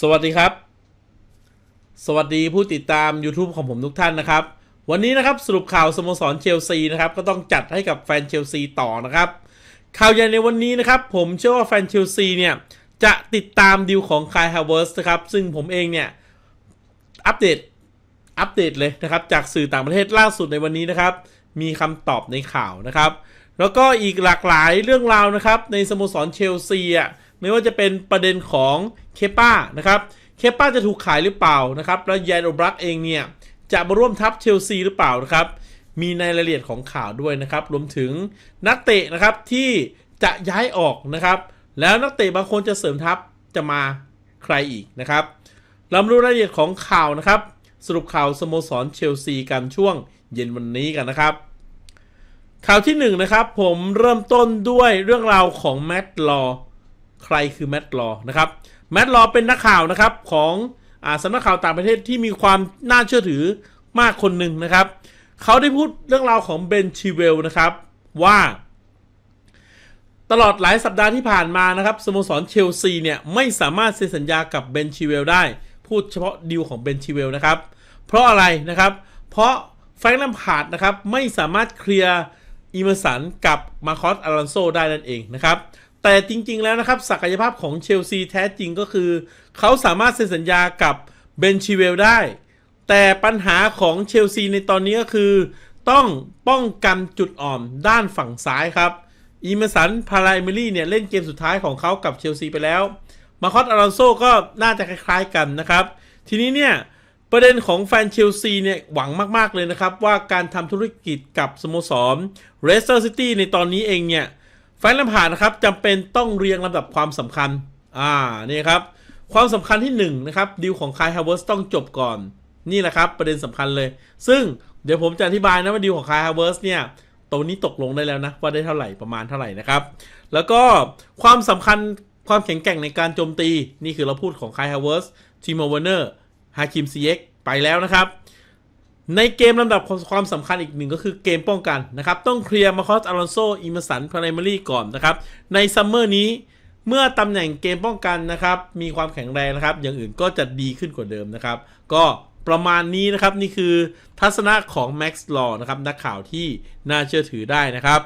สวัสดีครับ สวัสดีผู้ติดตาม YouTube ของผมทุกท่านนะครับ วันนี้นะครับสรุปข่าวสโมสรเชลซีนะครับก็ต้องจัดให้กับแฟนเชลซีต่อนะครับ ข่าวใหญ่ในวันนี้นะครับ ผมเชื่อว่าแฟนเชลซีเนี่ยจะติดตามดีลของคายฮาวเวิร์สนะครับ ซึ่งผมเองเนี่ยอัปเดตอัปเดตเลยนะครับ จากสื่อต่างประเทศล่าสุดในวันนี้นะครับ มีคำตอบในข่าวนะครับ แล้วก็อีกหลากหลายเรื่องราวนะครับ ในสโมสรเชลซีอะ ไม่ว่าจะเป็นประเด็นของเคป้านะครับเคป้าจะถูกขายหรือเปล่านะครับแล้วแยนโอบรักเองเนี่ยจะมาร่วมทัพเชลซีหรือเปล่านะครับมีในรายละเอียดของข่าวด้วยนะครับ รวมถึงนักเตะนะครับที่จะย้ายออกนะครับ แล้วนักเตะบางคนจะเสริมทัพจะมาใครอีกนะครับเรามาดูรายละเอียดของข่าวนะครับ สรุปข่าวสโมสรเชลซีกันช่วงเย็นวันนี้กันนะครับ ข่าวที่1นนะครับผมเริ่มต้นด้วยเรื่องราวของแมตต์ลอ ใครคือแมตต์ลอนะครับแมตต์ลอเป็นนักข่าวนะครับของอาสำนักข่าวต่างประเทศที่มีความน่าเชื่อถือมากคนหนึ่งนะครับ เขาได้พูดเรื่องราวของเบนชิเวลนะครับว่า ตลอดหลายสัปดาห์ที่ผ่านมานะครับสโมสรเชลซีเนี่ยไม่สามารถเซ็นสัญญากับเบนชิเวลได้ พูดเฉพาะดีลของเบนชิเวลนะครับ เพราะอะไรนะครับ เพราะแฟรงค์แลมพาร์ดนะครับไม่สามารถเคลียร์อีเมอร์สันกับมาคอสอลอนโซได้นั่นเองนะครับ แต่จริง ๆ แล้วนะครับ ศักยภาพของเชลซีแท้จริงก็คือ เขาสามารถเซ็นสัญญากับเบนชิเวลได้ แต่ปัญหาของเชลซีในตอนนี้ก็คือ ต้องป้องกันจุดอ่อนด้านฝั่งซ้ายครับอีเมสันพาราเอมิลี่เนี่ย เล่นเกมสุดท้ายของเขากับเชลซีไปแล้ว มาคอสอารอนโซก็น่าจะคล้าย ๆ กันนะครับ ทีนี้เนี่ย ประเด็นของแฟนเชลซีเนี่ย หวังมาก ๆ เลยนะครับ ว่าการทำธุรกิจกับสโมสรเรสเตอร์ซิตี้ในตอนนี้เองเนี่ย แฟนลำพาร์ดนะครับจำเป็นต้องเรียงลำดับความสำคัญ อ่า นี่ครับ ความสำคัญที่1นนะครับดีลของคายฮาวเวิร์สต้องจบก่อน นี่แหละครับ ประเด็นสำคัญเลย ซึ่งเดี๋ยวผมจะอธิบายนะว่าดีลของคายฮาวเวิร์สเนี่ยตัวนี้ตกลงได้แล้วนะ ว่าได้เท่าไหร่ประมาณเท่าไหร่นะครับ แล้วก็ความสำคัญความแข็งแกร่งในการโจมตี นี่คือเราพูดของคายฮาวเวิร์สทีมเวอร์เนอร์ฮาคิมซีเอ็กไปแล้วนะครับ ในเกมลำดับความสำคัญอีกหนึ่งก็คือเกมป้องกันนะครับ ต้องเคลียร์มาคอสอลอนโซอิมสันพราเมลี่ก่อนนะครับ ในซัมเมอร์นี้เมื่อตำแหน่งเกมป้องกันนะครับ มีความแข็งแรงนะครับ อย่างอื่นก็จะดีขึ้นกว่าเดิมนะครับ ก็ประมาณนี้นะครับ นี่คือทัศนะของ Max Law นะครับ นักข่าวที่น่าเชื่อถือได้นะครับ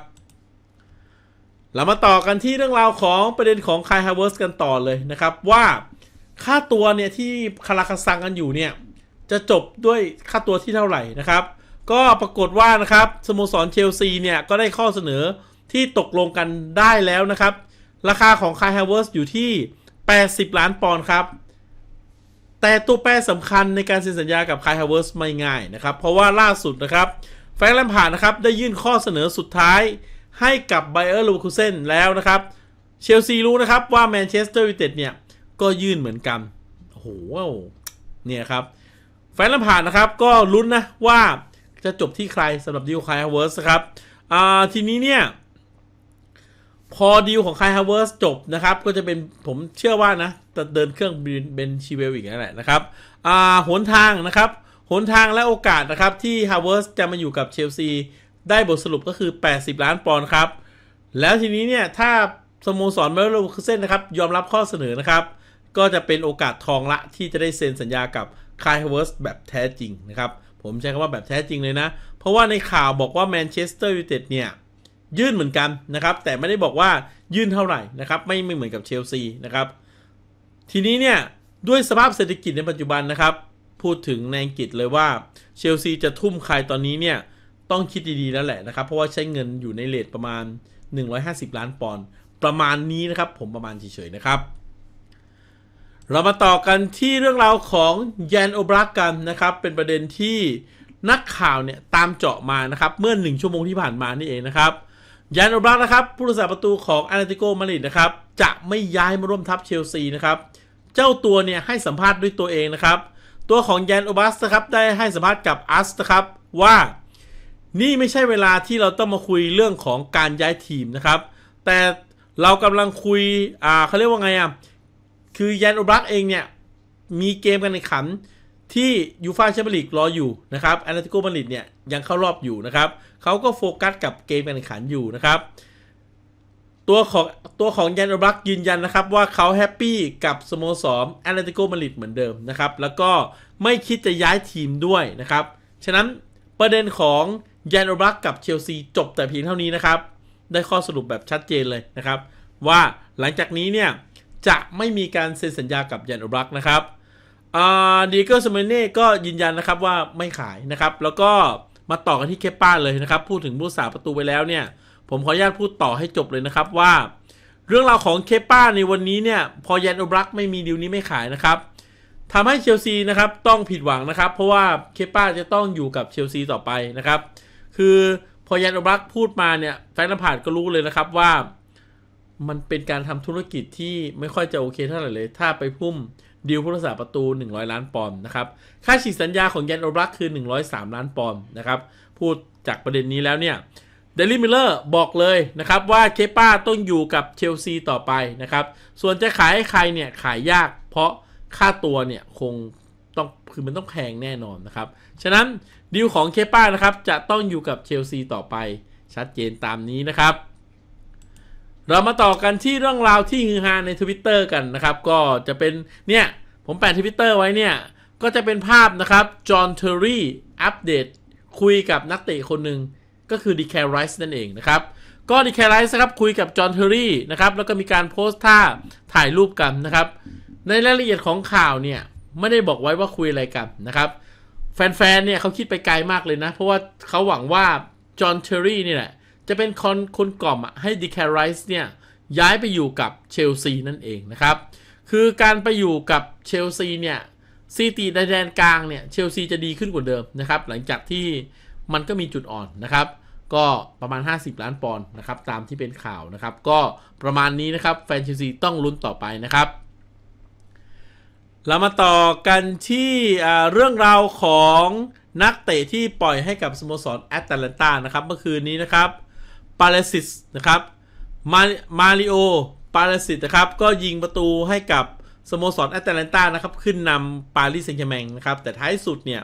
เรามาต่อกันที่เรื่องราวของประเด็นของคายฮาวเวิร์สกันต่อเลยนะครับ ว่าค่าตัวเนี่ยที่คาราคาซังกันอยู่เนี่ย จะจบด้วยค่าตัวที่เท่าไหร่นะครับ ก็ปรากฏว่านะครับสโมสรเชลซีเนี่ยก็ได้ข้อเสนอที่ตกลงกันได้แล้วนะครับ ราคาของคายฮาวเวิร์สอยู่ที่ 80 ล้านปอนด์ครับ แต่ตัวแปรสำคัญในการเซ็นสัญญากับคายฮาวเวิร์สไม่ง่ายนะครับ เพราะว่าล่าสุดนะครับแฟรงค์แลมพาร์ดนะครับได้ยื่นข้อเสนอสุดท้ายให้กับไบเออร์ลูคูเซนแล้วนะครับเชลซีรู้นะครับว่าแมนเชสเตอร์ยูไนเต็ดเนี่ยก็ยื่นเหมือนกันโอ้โหเนี่ยครับ แฟนลำผ่านนะครับ ก็ลุ้นนะว่าจะจบที่ใครสำหรับดีลคายฮาวเวิร์สครับอ่าทีนี้เนี่ย พอดีลของคายฮาวเวิร์สจบนะครับ ก็จะเป็นผมเชื่อว่านะจะเดินเครื่องเบนชีเวลอีกนั่นแหละนะครับอ่าหนทางนะครับหนทางและโอกาสนะครับ ที่ฮาวเวิร์สจะมาอยู่กับเชลซีได้บทสรุปก็คือ 80 ล้านปอนด์ครับ แล้วทีนี้เนี่ยถ้าสโมสรเมลโลคุเซนนะครับ ยอมรับข้อเสนอนะครับ ก็จะเป็นโอกาสทองละที่จะได้เซ็นสัญญากับ คายฮเวิร์สแบบแท้จริงนะครับ ผมใช้คำว่าแบบแท้จริงเลยนะ เพราะว่าในข่าวบอกว่าแมนเชสเตอร์ยูไนเต็ดเนี่ย ยื่นเหมือนกันนะครับ แต่ไม่ได้บอกว่ายื่นเท่าไหร่นะครับ ไม่ไม่เหมือนกับเชลซีนะครับ ทีนี้เนี่ย ด้วยสภาพเศรษฐกิจในปัจจุบันนะครับ พูดถึงในอังกฤษเลยว่าเชลซีจะทุ่มใครตอนนี้เนี่ยต้องคิดดีๆแล้วแหละนะครับ เพราะว่าใช้เงินอยู่ในเลทประมาณ 150 ล้านปอนด์ประมาณนี้นะครับ ผมประมาณเฉยๆนะครับ เรามาต่อกันที่เรื่องราวของแยนโอบรักกันนะครับ เป็นประเด็นที่นักข่าวเนี่ยตามเจาะมานะครับ เมื่อหนึ่งชั่วโมงที่ผ่านมานี่เองนะครับแยนโอบรักนะครับผู้รักษาประตูของอาร์ติโกมาริดนะครับ จะไม่ย้ายมาร่วมทัพเชลซีนะครับ เจ้าตัวเนี่ยให้สัมภาษณ์ด้วยตัวเองนะครับ ตัวของแยนโอบัสนะครับได้ให้สัมภาษณ์กับอัสนะครับว่านี่ไม่ใช่เวลาที่เราต้องมาคุยเรื่องของการย้ายทีมนะครับ แต่เรากำลังคุยอ่าเขาเรียกว่าไงอะ คือยันโอบรักเองเนี่ย มีเกมกันในขันที่ยูฟาแชมเปี้ยนลีกรออยู่นะครับแอตเลติโกมาดริดเนี่ยยังเข้ารอบอยู่นะครับเขาก็โฟกัสกับเกมการแข่งขันอยู่นะครับ ตัวของตัวของยันอบรักยืนยันนะครับว่าเขาแฮปปี้กับสโมสรแอตเลติโกมาดริดเหมือนเดิมนะครับ แล้วก็ไม่คิดจะย้ายทีมด้วยนะครับ ฉะนั้นประเด็นของยันอบรักกับเชลซีจบแต่เพียงเท่านี้นะครับ ได้ข้อสรุปแบบชัดเจนเลยนะครับ ว่าหลังจากนี้เนี่ย จะไม่มีการเซ็นสัญญากับยันอบรักนะครับดีเกอร์สเมเน่ก็ยืนยันนะครับว่าไม่ขายนะครับ แล้วก็มาต่อกันที่เคป้าเลยนะครับ พูดถึงผู้สาประตูไปแล้วเนี่ย ผมขออนุญาตพูดต่อให้จบเลยนะครับว่า เรื่องราวของเคป้าในวันนี้เนี่ย พอยันอบรักไม่มีดีลนี้ไม่ขายนะครับทำให้เชลซีนะครับต้องผิดหวังนะครับ เพราะว่าเคป้าจะต้องอยู่กับเชลซีต่อไปนะครับ คือพอยันอบรักพูดมาเนี่ยแฟนผ่านก็รู้เลยนะครับว่า มันเป็นการทำธุรกิจที่ไม่ค่อยจะโอเคเท่าไหร่เลย ถ้าไปพุ่มดีลผู้รักษาประตู 100 ล้านปอนด์นะครับ ค่าฉีกสัญญาของยันโอบรักคือ 103 ล้านปอนด์นะครับ พูดจากประเด็นนี้แล้วเนี่ยเดลิมิลเลอร์บอกเลยนะครับว่าเคป้าต้องอยู่กับเชลซีต่อไปนะครับ ส่วนจะขายให้ใครเนี่ยขายยาก เพราะค่าตัวเนี่ยคงต้องคือมันต้องแพงแน่นอนนะครับ ฉะนั้นดีลของเคป้านะครับจะต้องอยู่กับเชลซีต่อไป ชัดเจนตามนี้นะครับ เรามาต่อกันที่เรื่องราวที่ฮือฮาใน Twitter กันนะครับ ก็จะเป็นเนี่ยผมแปะทวิตเตอร์ไว้เนี่ย ก็จะเป็นภาพนะครับจอห์นเทอร์รี่อัปเดตคุยกับนักเตะคนหนึ่งก็คือดีแคร์ไรส์นั่นเองนะครับ ก็ดีแคร์ไรส์ครับคุยกับจอห์นเทอร์รี่นะครับ แล้วก็มีการโพสต์ท่าถ่ายรูปกันนะครับ ในรายละเอียดของข่าวเนี่ย ไม่ได้บอกไว้ว่าคุยอะไรกันนะครับ แฟนๆเนี่ยเขาคิดไปไกลมากเลยนะ เพราะว่าเขาหวังว่าจอห์นเทอร์รี่นี่แหละ จะเป็นคนคนกล่อมอะให้ดีแคร์ไรส์เนี่ยย้ายไปอยู่กับเชลซีนั่นเองนะครับ คือการไปอยู่กับเชลซีเนี่ยซีตีในแดนกลางเนี่ยเชลซีจะดีขึ้นกว่าเดิมนะครับ หลังจากที่มันก็มีจุดอ่อนนะครับ ก็ประมาณ 50 ล้านปอนด์นะครับ ตามที่เป็นข่าวนะครับ ก็ประมาณนี้นะครับ แฟนเชลซีต้องลุ้นต่อไปนะครับ เรามาต่อกันที่เรื่องราวของนักเตะที่ปล่อยให้กับสโมสรแอตแลนตานะครับ เมื่อคืนนี้นะครับ ปาเลซิสนะครับมามาริโอปาเลซิสนะครับ ก็ยิงประตูให้กับสโมสรแอตแลนตานะครับ ขึ้นนำปารีสแซงต์แชร์แมงนะครับ แต่ท้ายสุดเนี่ย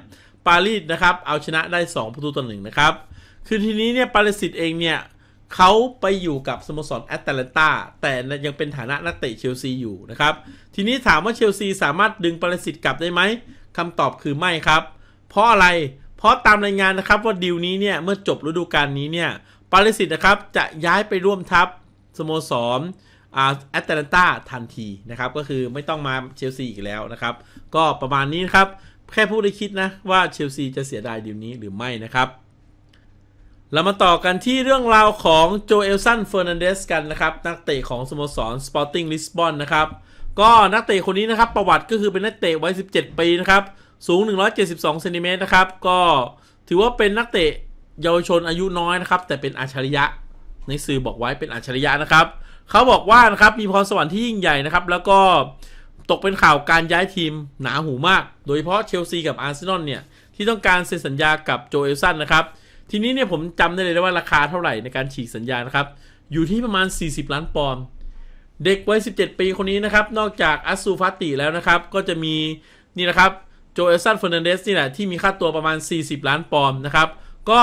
ปารีสนะครับ เอาชนะได้ 2 ประตูต่อหนึ่งนะครับ คือทีนี้เนี่ย ปาเลซิสเองเนี่ยเขาไปอยู่กับสโมสรแอตแลนตาแต่ยังเป็นฐานะนักเตะเชลซีอยู่นะครับ ทีนี้ถามว่าเชลซีสามารถดึงปาเลซิสกลับได้ไหมคำตอบคือไม่ครับ เพราะอะไร เพราะตามรายงานนะครับว่าดีลนี้เนี่ย เมื่อจบฤดูกาลนี้เนี่ย ปาเลซิสนะครับจะย้ายไปร่วมทัพสโมสรแอตแลนตาทันทีนะครับก็คือไม่ต้องมาเชลซีอีกแล้วนะครับ ก็ประมาณนี้นะครับ แค่พูดได้คิดนะว่าเชลซีจะเสียดายดีลนี้หรือไม่นะครับเรามาต่อกันที่เรื่องราวของโจเอลสันเฟอร์นันเดสกันนะครับ นักเตะของสโมสรสปอร์ติ้งลิสบอนนะครับ ก็นักเตะคนนี้นะครับ ประวัติก็คือเป็นนักเตะวัย 17 ปีนะครับ สูง 172เซนติเมตรนะครับ ก็ถือว่าเป็นนักเตะ เยาวชนอายุน้อยนะครับ แต่เป็นอัจฉริยะในสื่อบอกไว้เป็นอัจฉริยะนะครับ เขาบอกว่านะครับมีพรสวรรค์ที่ยิ่งใหญ่นะครับ แล้วก็ตกเป็นข่าวการย้ายทีมหนาหูมาก โดยเฉพาะเชลซีกับอาร์เซนอลเนี่ย ที่ต้องการเซ็นสัญญากับโจเอลสันนะครับ ทีนี้เนี่ยผมจำได้เลยว่าราคาเท่าไหร่ในการฉีกสัญญานะครับ อยู่ที่ประมาณ 40 ล้านปอนด์เด็กวัย 17 ปีคนนี้นะครับ นอกจากอัสซูฟาติแล้วนะครับ ก็จะมีนี่นะครับโจเอลสันเฟอร์นันเดสนี่แหละที่มีค่าตัวประมาณ 40 ล้านปอนด์นะครับ ก็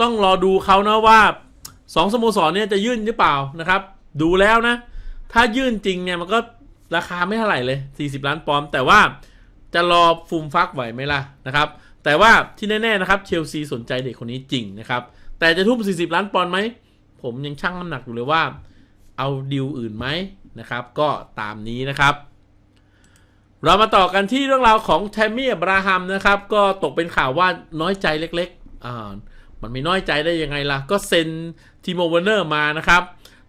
ต้องรอดูเขานะว่าสองสโมสรเนี่ยจะยื่นหรือเปล่านะครับ ดูแล้วนะ ถ้ายื่นจริงเนี่ยมันก็ราคาไม่เท่าไหร่เลย 40 ล้านปอนด์แต่ว่าจะรอฟูมฟักไหวไหมล่ะนะครับ แต่ว่าที่แน่ๆนะครับเชลซีสนใจเด็กคนนี้จริงนะครับ แต่จะทุ่ม 40 ล้านปอนด์ไหม ผมยังชั่งน้ำหนักอยู่เลยว่า เอาดิวอื่นไหมนะครับ ก็ตามนี้นะครับ เรามาต่อกันที่เรื่องราวของแทมมี่บราฮัมนะครับ ก็ตกเป็นข่าวว่าน้อยใจเล็ก อ่ามันไม่น้อยใจได้ยังไงล่ะ ก็เซ็นทีโมเวอร์เนอร์มานะครับ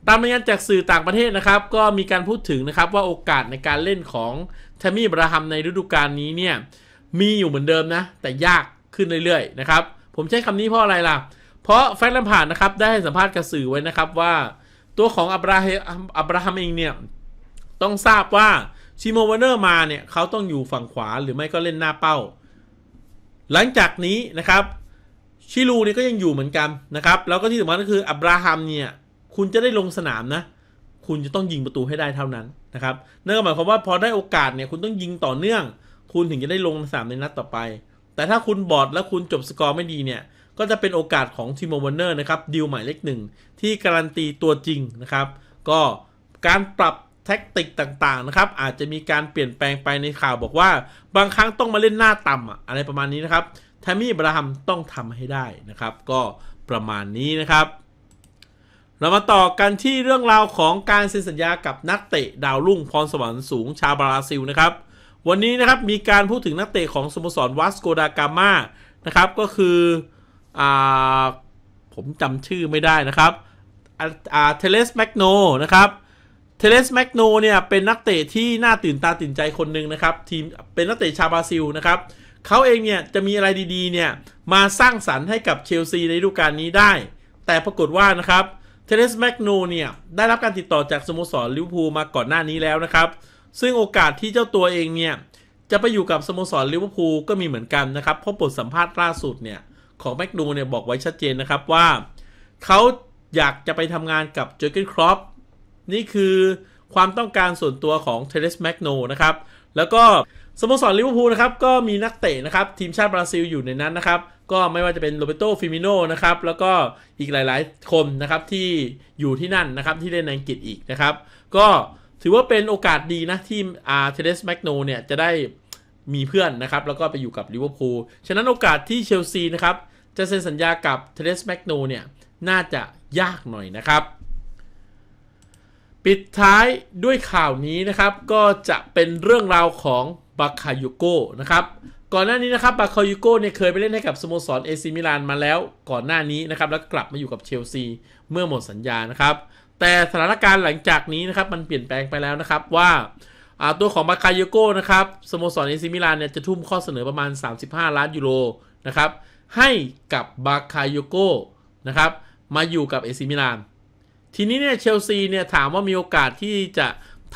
ตามรายงานจากสื่อต่างประเทศนะครับ ก็มีการพูดถึงนะครับว่าโอกาสในการเล่นของแทมมี่บราฮัมในฤดูกาลนี้เนี่ยมีอยู่เหมือนเดิมนะ แต่ยากขึ้นเรื่อยๆนะครับ ผมใช้คำนี้เพราะอะไรล่ะ เพราะแฟนลัมผ่านนะครับได้ให้สัมภาษณ์กับสื่อไว้นะครับว่า ตัวของอับราฮัมอับราฮัมเองเนี่ยต้องทราบว่าชิโมเวเนอร์มาเนี่ยเขาต้องอยู่ฝั่งขวาหรือไม่ก็เล่นหน้าเป้า หลังจากนี้นะครับ ชิลูนี่ก็ยังอยู่เหมือนกันนะครับ แล้วก็ที่สำคัญก็คืออับราฮัมเนี่ย คุณจะได้ลงสนามนะ คุณจะต้องยิงประตูให้ได้เท่านั้นนะครับนั่นก็หมายความว่าพอได้โอกาสเนี่ยคุณต้องยิงต่อเนื่อง คุณถึงจะได้ลงสนามในนัดต่อไป แต่ถ้าคุณบอดแล้วคุณจบสกอร์ไม่ดีเนี่ย ก็จะเป็นโอกาสของทีมวอร์เนอร์นะครับดิวหมายเลขหนึ่งที่การันตีตัวจริงนะครับ ก็การปรับแท็กติกต่างๆนะครับอาจจะมีการเปลี่ยนแปลงไปในข่าวบอกว่า บางครั้งต้องมาเล่นหน้าต่ำอะอะไรประมาณนี้นะครับ แทมมี่บราฮัมต้องทำให้ได้นะครับ ก็ประมาณนี้นะครับ เรามาต่อกันที่เรื่องราวของการเซ็นสัญญากับนักเตะดาวรุ่งพรสวรรค์สูงชาวบราซิลนะครับ วันนี้นะครับมีการพูดถึงนักเตะของสโมสรวัสโกดากามานะครับก็คืออ่าผมจำชื่อไม่ได้นะครับอ่าเทเลสแมกโนนะครับเทเลสแมกโนเนี่ยเป็นนักเตะที่น่าตื่นตาตื่นใจคนหนึ่งนะครับทีมเป็นนักเตะชาวบราซิลนะครับ เขาเองเนี่ยจะมีอะไรดีๆเนี่ยมาสร้างสรรค์ให้กับเชลซีในฤดูกาลนี้ได้ แต่ปรากฏว่านะครับเทเลสแมกโนเนี่ยได้รับการติดต่อจากสโมสรลิเวอร์พูลมาก่อนหน้านี้แล้วนะครับ ซึ่งโอกาสที่เจ้าตัวเองเนี่ยจะไปอยู่กับสโมสรลิเวอร์พูลก็มีเหมือนกันนะครับ เพราะบทสัมภาษณ์ล่าสุดเนี่ยของแมกนูเนี่ยบอกไว้ชัดเจนนะครับว่า เขาอยากจะไปทำงานกับเจอร์เกนครอปนี่คือความต้องการส่วนตัวของเทเลสแมกโนนะครับ แล้วก็ สโมสรลิเวอร์พูลนะครับก็มีนักเตะนะครับทีมชาติบราซิลอยู่ในนั้นนะครับ ก็ไม่ว่าจะเป็นโรเบโตฟิมิโนนะครับแล้วก็อีกหลายๆคนนะครับที่อยู่ที่นั่นนะครับที่เล่นในอังกฤษอีกนะครับ ก็ถือว่าเป็นโอกาสดีนะที่อาร์เทเลสแมกโนเนี่ยจะได้มีเพื่อนนะครับ แล้วก็ไปอยู่กับลิเวอร์พูลฉะนั้นโอกาสที่เชลซีนะครับจะเซ็นสัญญากับเทเลสแมกโนเนี่ยน่าจะยากหน่อยนะครับปิดท้ายด้วยข่าวนี้นะครับก็จะเป็นเรื่องราวของ บาคายุโกนะครับก่อนหน้านี้นะครับบาคายุโกเนี่ยเคยไปเล่นให้กับสโมสรเอซิมิลานมาแล้วก่อนหน้านี้นะครับแล้วกลับมาอยู่กับเชลซีเมื่อหมดสัญญานะครับแต่สถานการณ์หลังจากนี้นะครับมันเปลี่ยนแปลงไปแล้วนะครับว่าตัวของบาคาโยโกนะครับสโมสรเอซิมิลานเนี่ยจะทุ่มข้อเสนอประมาณ 35 ล้านยูโรนะครับให้กับบาคาโยโกนะครับมาอยู่กับเอซิมิลานทีนี้เนี่ยเชลซีเนี่ยถามว่ามีโอกาสที่จะ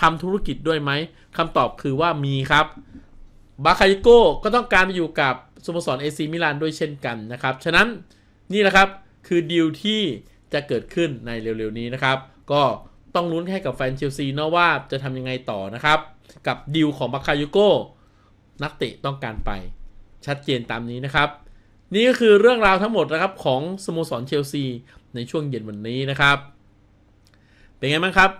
ทำธุรกิจด้วยไหมคำตอบคือว่ามีครับบาคาโยโกก็ต้องการไปอยู่กับสโมสรเอซิมิลานด้วยเช่นกันนะครับ ฉะนั้นนี่แหละครับคือดีลที่จะเกิดขึ้นในเร็วๆนี้นะครับ ก็ต้องลุ้นให้กับแฟนเชลซีนะว่าจะทำยังไงต่อนะครับ กับดีลของบาคาโยโกนักเตะต้องการไป ชัดเจนตามนี้นะครับ นี่ก็คือเรื่องราวทั้งหมดนะครับของสโมสรเชลซีในช่วงเย็นวันนี้นะครับ เป็นไงบ้างครับ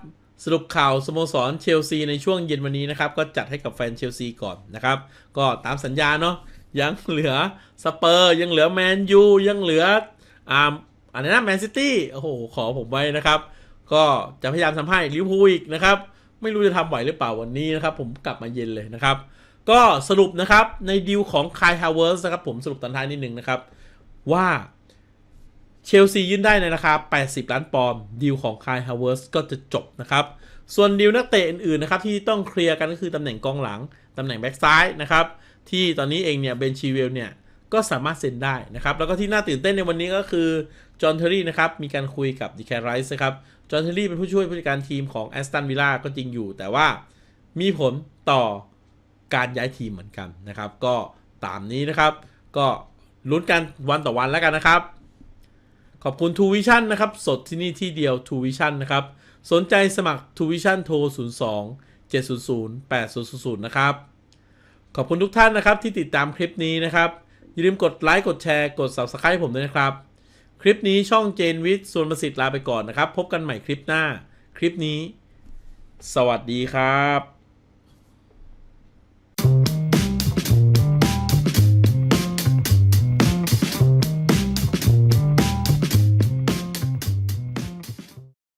สรุปข่าวสโมสรเชลซีในช่วงเย็นวันนี้นะครับ ก็จัดให้กับแฟนเชลซีก่อนนะครับ ก็ตามสัญญาเนาะยังเหลือสเปอร์ยังเหลือแมนยูยังเหลืออ่าอะไรนะแมนซิตี้โอ้โห ขอผมไว้นะครับ ก็จะพยายามทำให้ลิเวอร์พูลอีกนะครับ ไม่รู้จะทำไหวหรือเปล่าวันนี้นะครับ ผมกลับมาเย็นเลยนะครับ ก็สรุปนะครับในดีลของคายฮาวเวิร์สนะครับผมสรุปตอนท้ายนิดนึงนะครับ ว่า เชลซียื่นได้ในราคา 80 ล้านปอนด์ดีลของคายฮาวเวิร์สก็จะจบนะครับ ส่วนดีลนักเตะอื่นๆนะครับที่ต้องเคลียร์กันก็คือตำแหน่งกองหลัง ตำแหน่งแบ็กซ้ายนะครับที่ตอนนี้เองเนี่ยเบนชีเวลเนี่ยก็สามารถเซ็นได้นะครับ แล้วก็ที่น่าตื่นเต้นในวันนี้ก็คือจอห์นเทอรี่นะครับมีการคุยกับดิแคร์ไรส์นะครับจอห์นเทอรี่เป็นผู้ช่วยผู้จัดการทีมของแอสตันวิลล่าก็จริงอยู่ แต่ว่ามีผลต่อการย้ายทีมเหมือนกันนะครับ ก็ตามนี้นะครับ ก็ลุ้นกันวันต่อวันแล้วกันนะครับ ขอบคุณ t ูวิชั่นนะครับ สดที่นี่ที่เดียว t ูวิชั่นนะครับ สนใจสมัคร t ูวิชั่นโทร 02 700 8000 นะครับ ขอบคุณทุกท่านนะครับที่ติดตามคลิปนี้นะครับ อย่าลืมกดไลค์กดแชร์กด Subscribe ผมด้วยนะครับ คลิปนี้ช่องเจนวิทย์ส่วนประสิทธิ์ลาไปก่อนนะครับ พบกันใหม่คลิปหน้า คลิปนี้ สวัสดีครับ